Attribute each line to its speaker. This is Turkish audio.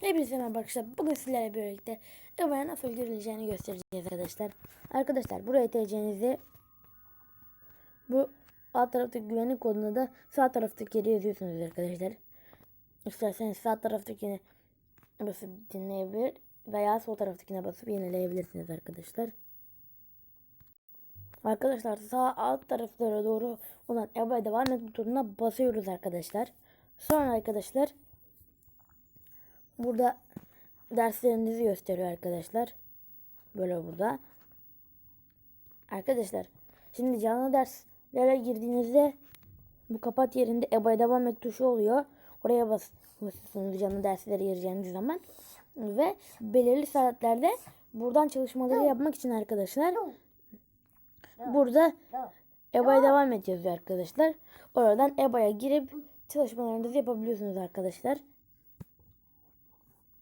Speaker 1: Hepinize merhaba arkadaşlar. Bugün sizlerle birlikte EBA'ya nasıl girileceğini göstereceğiz arkadaşlar. Arkadaşlar buraya TC'nizi bu alt taraftaki güvenlik koduna da sağ taraftaki yere yazıyorsunuz arkadaşlar. İsterseniz sağ taraftakine basıp dinleyebilir veya sol taraftakine basıp yenileyebilirsiniz arkadaşlar. Arkadaşlar sağ alt taraflara doğru olan EBA'ya devam et butonuna basıyoruz arkadaşlar. Sonra arkadaşlar Burada derslerinizi gösteriyor arkadaşlar. Böyle burada. Arkadaşlar şimdi canlı derslere girdiğinizde bu kapat yerinde EBA'ya devam et tuşu oluyor. Oraya bas basıyorsunuz canlı derslere gireceğiniz zaman. Ve belirli saatlerde buradan çalışmaları yapmak için arkadaşlar burada EBA'ya devam et yazıyor arkadaşlar. Oradan EBA'ya girip çalışmalarınızı yapabiliyorsunuz arkadaşlar.